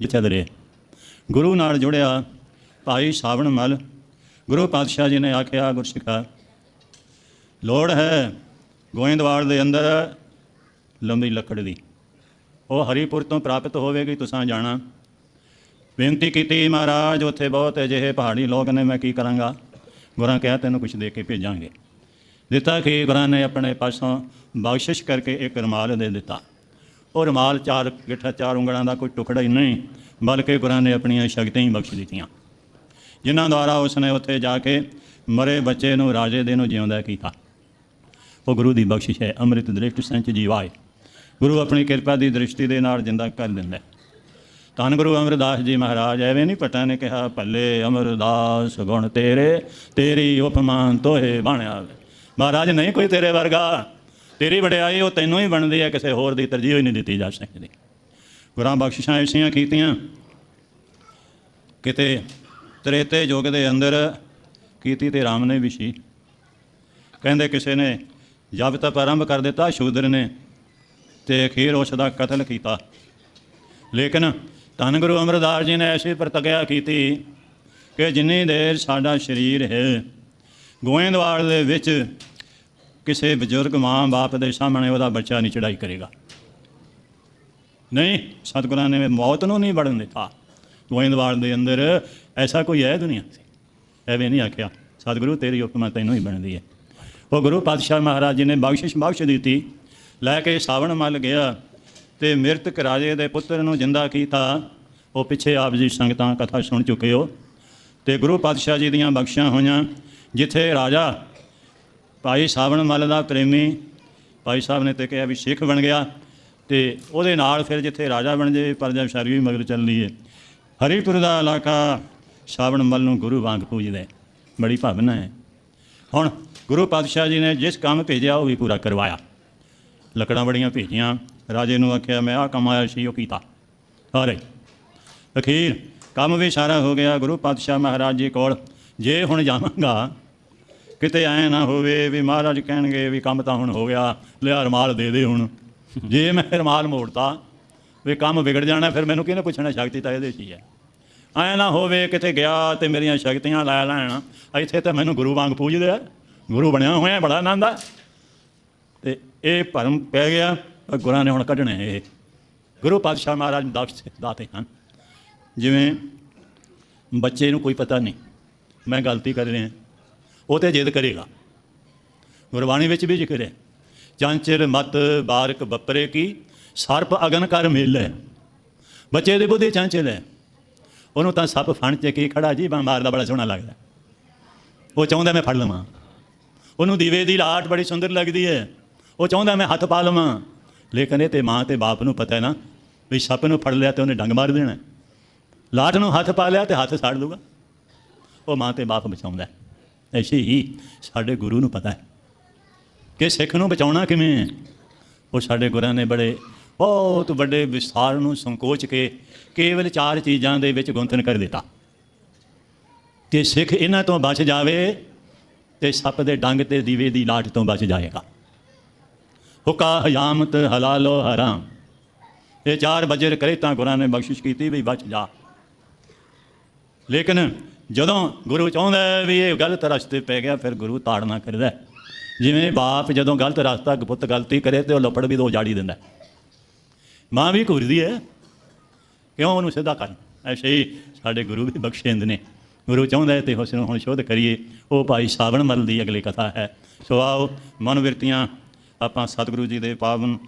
ਜਿੱਥੇ ਰਹੇ ਗੁਰੂ ਨਾਲ ਜੁੜਿਆ ਭਾਈ ਸਾਵਣ ਮਲ, ਗੁਰੂ ਪਾਤਸ਼ਾਹ ਜੀ ਨੇ ਆਖਿਆ ਗੁਰਸਿੱਖਾ ਲੋੜ ਹੈ ਗੋਇੰਦਵਾਲ ਦੇ ਅੰਦਰ ਲੰਬੀ ਲੱਕੜ ਦੀ। ਉਹ ਹਰੀਪੁਰ ਤੋਂ ਪ੍ਰਾਪਤ ਹੋਵੇਗੀ, ਤੁਸੀਂ ਜਾਣਾ। ਬੇਨਤੀ ਕੀਤੀ, ਮਹਾਰਾਜ, ਉੱਥੇ ਬਹੁਤ ਅਜਿਹੇ ਪਹਾੜੀ ਲੋਕ ਨੇ, ਮੈਂ ਕੀ ਕਰਾਂਗਾ? ਗੁਰਾਂ ਕਿਹਾ, ਤੈਨੂੰ ਕੁਝ ਦੇ ਕੇ ਭੇਜਾਂਗੇ। ਦਿੱਤਾ ਕਿ ਗੁਰਾਂ ਨੇ ਆਪਣੇ ਪਾਸੋਂ ਬਖਸ਼ਿਸ਼ ਕਰਕੇ ਇੱਕ ਰੁਮਾਲ ਦੇ ਦਿੱਤਾ। ਉਹ ਰੁਮਾਲ ਚਾਰ ਗਿੱਠਾ ਚਾਰ ਉਂਗਲਾਂ ਦਾ ਕੋਈ ਟੁਕੜਾ ਹੀ ਨਹੀਂ, ਬਲਕਿ ਗੁਰਾਂ ਨੇ ਆਪਣੀਆਂ ਸ਼ਕਤੀਆਂ ਹੀ ਬਖਸ਼ ਦਿੱਤੀਆਂ। ਜਿਨ੍ਹਾਂ ਦੁਆਰਾ ਉਸਨੇ ਉੱਥੇ ਜਾ ਕੇ ਮਰੇ ਬੱਚੇ ਨੂੰ, ਰਾਜੇ ਦੇ ਨੂੰ ਜਿਉਂਦਾ ਕੀਤਾ। ਉਹ ਗੁਰੂ ਦੀ ਬਖਸ਼ਿਸ਼ ਹੈ, ਅੰਮ੍ਰਿਤ ਦ੍ਰਿਸ਼ਟ ਸੰਚ ਜੀਵਾਏ। ਗੁਰੂ ਆਪਣੀ ਕਿਰਪਾ ਦੀ ਦ੍ਰਿਸ਼ਟੀ ਦੇ ਨਾਲ ਜਿੰਦਾ ਕਰ ਦਿੰਦਾ ਧੰਨ ਗੁਰੂ ਅਮਰਦਾਸ ਜੀ ਮਹਾਰਾਜ, ਐਵੇਂ ਨਹੀਂ ਪਟਾ ਨੇ ਕਿਹਾ, ਭੱਲੇ ਅਮਰਦਾਸ, ਗੁਣ ਤੇਰੇ, ਤੇਰੀ ਉਪਮਾਨ ਤੋਏ ਬਣਿਆ ਵੇ। ਮਹਾਰਾਜ, ਨਹੀਂ ਕੋਈ ਤੇਰੇ ਵਰਗਾ। ਤੇਰੀ ਵਡਿਆਈ ਉਹ ਤੈਨੂੰ ਹੀ ਬਣਦੀ ਹੈ, ਕਿਸੇ ਹੋਰ ਦੀ ਤਰਜੀਹ ਹੀ ਨਹੀਂ ਦਿੱਤੀ ਜਾ ਸਕਦੀ। ਗੁਰਾਂ ਬਖਸ਼ਿਸ਼ਾਂ ਐਸੀਆਂ ਕੀਤੀਆਂ, ਕਿਤੇ ਤ੍ਰੇਤੇ ਯੁੱਗ ਦੇ ਅੰਦਰ ਕੀਤੀ ਤੇ ਰਾਮ ਨੇ ਵੀ ਸੀ। ਕਹਿੰਦੇ ਕਿਸੇ ਨੇ, ਜਬ ਤਾਂ ਆਰੰਭ ਕਰ ਦਿੱਤਾ, ਸ਼ੂਦਰ ਨੇ ਤੇ ਅਖੀਰ ਉਸ ਦਾ ਕਤਲ ਕੀਤਾ। ਲੇਕਿਨ ਧੰਨ ਗੁਰੂ ਅਮਰਦਾਸ ਜੀ ਨੇ ਐਸੀ ਪ੍ਰਤਗਿਆ ਕੀਤੀ ਕਿ ਜਿੰਨੀ ਦੇਰ ਸਾਡਾ ਸਰੀਰ ਹੈ, ਗੋਇੰਦਵਾਲ ਦੇ ਵਿੱਚ ਕਿਸੇ ਬਜ਼ੁਰਗ ਮਾਂ ਬਾਪ ਦੇ ਸਾਹਮਣੇ ਉਹਦਾ ਬੱਚਾ ਨਹੀਂ ਚੜਾਈ ਕਰੇਗਾ। ਨਹੀਂ, ਸਤਿਗੁਰਾਂ ਨੇ ਮੌਤ ਨੂੰ ਨਹੀਂ ਵੜਨ ਦਿੱਤਾ। ਗੋਇੰਦਵਾਲ ਦੇ ਅੰਦਰ ਐਸਾ ਕੋਈ ਹੈ ਦੁਨੀਆ 'ਚ? ਐਵੇਂ ਨਹੀਂ ਆਖਿਆ, ਸਤਿਗੁਰੂ ਤੇਰੀ ਹੁਕਮ ਤੈਨੂੰ ਹੀ ਬਣਦੀ ਹੈ। ਉਹ ਗੁਰੂ ਪਾਤਸ਼ਾਹ ਮਹਾਰਾਜ ਜੀ ਨੇ ਬਖਸ਼ਿਸ਼ ਬਖਸ਼ ਦਿੱਤੀ, ਲੈ ਕੇ ਸਾਵਣ ਮੱਲ ਗਿਆ ਤੇ ਮਿਰਤਕ ਰਾਜੇ ਦੇ ਪੁੱਤਰ ਨੂੰ ਜਿੰਦਾ ਕੀਤਾ, ਉਹ ਪਿੱਛੇ ਆਪ ਜੀ ਸੰਗਤਾਂ ਕਥਾ ਸੁਣ ਚੁੱਕੇ ਹੋ। ਤੇ ਗੁਰੂ ਪਾਤਸ਼ਾਹ ਜੀ ਦੀਆਂ ਬਖਸ਼ਾਂ ਹੋਈਆਂ, ਜਿੱਥੇ ਰਾਜਾ ਭਾਈ ਸਾਵਣ ਮੱਲ ਦਾ ਪ੍ਰੇਮੀ, ਭਾਈ ਸਾਹਿਬ ਨੇ ਤੇ ਕਿਹਾ ਵੀ ਸਿੱਖ ਬਣ ਗਿਆ ਤੇ ਉਹਦੇ ਨਾਲ ਫਿਰ ਜਿੱਥੇ ਰਾਜਾ ਬਣ ਜਾਵੇ ਪਰਜਾ ਸ਼ਰਗੀ ਵੀ ਮਗਰ ਚੱਲਦੀ ਹੈ ਹਰੀਪੁਰ ਦਾ ਇਲਾਕਾ ਸਾਵਣ ਮੱਲ ਨੂੰ ਗੁਰੂ ਵਾਂਗ ਪੂਜਦਾ ਹੈ ਬੜੀ ਭਾਵਨਾ ਹੈ ਹੁਣ ਗੁਰੂ ਪਾਤਸ਼ਾਹ ਜੀ ਨੇ ਜਿਸ ਕੰਮ ਭੇਜਿਆ, ਉਹ ਵੀ ਪੂਰਾ ਕਰਵਾਇਆ। ਲੱਕੜਾਂ ਬੜੀਆਂ ਭੇਜੀਆਂ। ਰਾਜੇ ਨੂੰ ਆਖਿਆ, ਮੈਂ ਆਹ ਕੰਮ ਆਇਆ ਸੀ, ਉਹ ਕੀਤਾ। ਸਾਰੇ ਅਖੀਰ ਕੰਮ ਵੀ ਸਾਰਾ ਹੋ ਗਿਆ। ਗੁਰੂ ਪਾਤਸ਼ਾਹ ਮਹਾਰਾਜ ਜੀ ਕੋਲ ਜੇ ਹੁਣ ਜਾਵਾਂਗਾ ਕਿਤੇ ਐ ਨਾ ਹੋਵੇ ਵੀ ਮਹਾਰਾਜ ਕਹਿਣਗੇ ਵੀ ਕੰਮ ਤਾਂ ਹੁਣ ਹੋ ਗਿਆ, ਲਿਆ ਰਮਾਲ ਦੇ ਦੇ ਹੁਣ। ਜੇ ਮੈਂ ਰਮਾਲ ਮੋੜਤਾ, ਵੀ ਕੰਮ ਵਿਗੜ ਜਾਣਾ, ਫਿਰ ਮੈਨੂੰ ਕਿਹਨੇ ਪੁੱਛਣਾ ਸ਼ਕਤੀ ਤਾਂ ਇਹਦੇ 'ਚ ਹੀ ਹੈ। ਐ ਨਾ ਹੋਵੇ ਕਿਤੇ ਗਿਆ ਤੇ ਮੇਰੀਆਂ ਸ਼ਕਤੀਆਂ ਲੈ ਲੈਣ, ਇੱਥੇ ਤਾਂ ਮੈਨੂੰ ਗੁਰੂ ਵਾਂਗ ਪੂਜਦੇ ਆ। ਗੁਰੂ ਬਣਿਆ ਹੋਇਆ, ਬੜਾ ਆਨੰਦ ਆ। ਤੇ ਇਹ ਭਰਮ ਪੈ ਗਿਆ ਗੁਰਾਂ ਨੇ ਹੁਣ ਕੱਢਣੇ ਇਹ। ਗੁਰੂ ਪਾਤਸ਼ਾਹ ਮਹਾਰਾਜ ਬਖਸ਼ ਦਾਤੇ ਹਨ। ਜਿਵੇਂ ਬੱਚੇ ਨੂੰ ਕੋਈ ਪਤਾ ਨਹੀਂ, ਮੈਂ ਗਲਤੀ ਕਰ ਰਿਹਾ। ਉਹ ਤੇ ਜਿੱਦ ਕਰੇਗਾ। ਗੁਰਬਾਣੀ ਵਿੱਚ ਵੀ ਜ਼ਿਕਰ ਹੈ। ਚਾਂਚਰ ਮਤ ਬਾਰਕ ਬੱਪਰੇ ਕੀ, ਸਰਪ ਅਗਨ ਕਰ ਮੇਲੇ। ਬੱਚੇ ਦੇ ਬੁੱਧੀ ਚਾਂਚਲ ਹੈ। ਉਹਨੂੰ ਤਾਂ ਸੱਪ ਫਣ ਚ ਕੀ ਖੜਾ ਜੀ ਬਾਂ ਮਾਰਦਾ ਬੜਾ ਸੋਹਣਾ ਲੱਗਦਾ। ਉਹ ਚਾਹੁੰਦਾ ਮੈਂ ਫੜ ਲਵਾਂ। ਉਹਨੂੰ ਦੀਵੇ ਦੀ ਲਾਟ ਬੜੀ ਸੁੰਦਰ ਲੱਗਦੀ ਹੈ। ਉਹ ਚਾਹੁੰਦਾ ਮੈਂ ਹੱਥ ਪਾ ਲਵਾਂ। ਲੇਕਿਨ ਇਹ ਤੇ ਮਾਂ ਤੇ ਬਾਪ ਨੂੰ ਪਤਾ ਹੈ ਨਾ, ਵੀ ਸੱਪ ਨੂੰ ਫੜ ਲਿਆ ਤੇ ਉਹਨੇ ਡੰਗ ਮਾਰ ਦੇਣਾ। ਲਾਟ ਨੂੰ ਹੱਥ ਪਾ ਲਿਆ ਤੇ ਹੱਥ ਸਾੜ ਲੂਗਾ ਉਹ ਮਾਂ ਤੇ ਬਾਪ ਬਚਾਉਂਦਾ ਐਸੇ ਹੀ ਸਾਡੇ ਗੁਰੂ ਨੂੰ ਪਤਾ ਹੈ ਕਿ ਸਿੱਖ ਨੂੰ ਬਚਾਉਣਾ ਕਿਵੇਂ ਹੈ। ਉਹ ਸਾਡੇ ਗੁਰਾਂ ਨੇ ਬੜੇ ਬਹੁਤ ਵੱਡੇ ਵਿਸਥਾਰ ਨੂੰ ਸੰਕੋਚ ਕੇ ਕੇਵਲ ਚਾਰ ਚੀਜ਼ਾਂ ਦੇ ਵਿੱਚ ਗੁੰਥਨ ਕਰ ਦਿੱਤਾ ਕਿ ਸਿੱਖ ਇਹਨਾਂ ਤੋਂ ਬਚ ਜਾਵੇ ਤੇ ਸੱਪ ਦੇ ਡੰਗ ਤੇ ਦੀਵੇ ਦੀ ਲਾਟ ਤੋਂ ਬਚ ਜਾਏਗਾ। ਹੁਕਾ ਹਯਾਮਤ ਹਲਾਲੋ ਹਰਾਮ। ਇਹ ਚਾਰ ਬਜਰ ਕਰੇ ਤਾਂ ਗੁਰਾਂ ਨੇ ਬਖਸ਼ਿਸ਼ ਕੀਤੀ ਵੀ ਬਚ ਜਾ। ਲੇਕਿਨ ਜਦੋਂ ਗੁਰੂ ਚਾਹੁੰਦਾ ਵੀ ਇਹ ਗਲਤ ਰਸਤੇ ਪੈ ਗਿਆ, ਫਿਰ ਗੁਰੂ ਤਾੜਨਾ ਕਰਦਾ ਜਿਵੇਂ ਬਾਪ ਜਦੋਂ ਗਲਤ ਰਸਤਾ ਪੁੱਤ ਗਲਤੀ ਕਰੇ ਤੇ ਉਹ ਲੱਪੜ ਵੀ ਦੋ ਜਾੜੀ ਦਿੰਦਾ ਮਾਂ ਵੀ ਘੁਰਦੀ ਹੈ, ਕਿਉਂ ਉਹਨੂੰ ਸਿੱਧਾ ਕਰਨ? ਐਸੇ ਹੀ ਸਾਡੇ ਗੁਰੂ ਵੀ ਬਖਸ਼ਿੰਦ ਨੇ। ਗੁਰੂ ਚਾਹੁੰਦਾ ਹੈ ਤੇ ਉਸ ਹੁਣ ਸ਼ੋਧ ਕਰੀਏ। ਉਹ ਭਾਈ ਸਾਵਣ ਮਲ ਦੀ ਅਗਲੀ ਕਥਾ ਹੈ। ਸੋ ਆਓ ਮਨ ਆਪਾਂ ਸਤਿਗੁਰੂ ਜੀ ਦੇ ਪਾਵਨ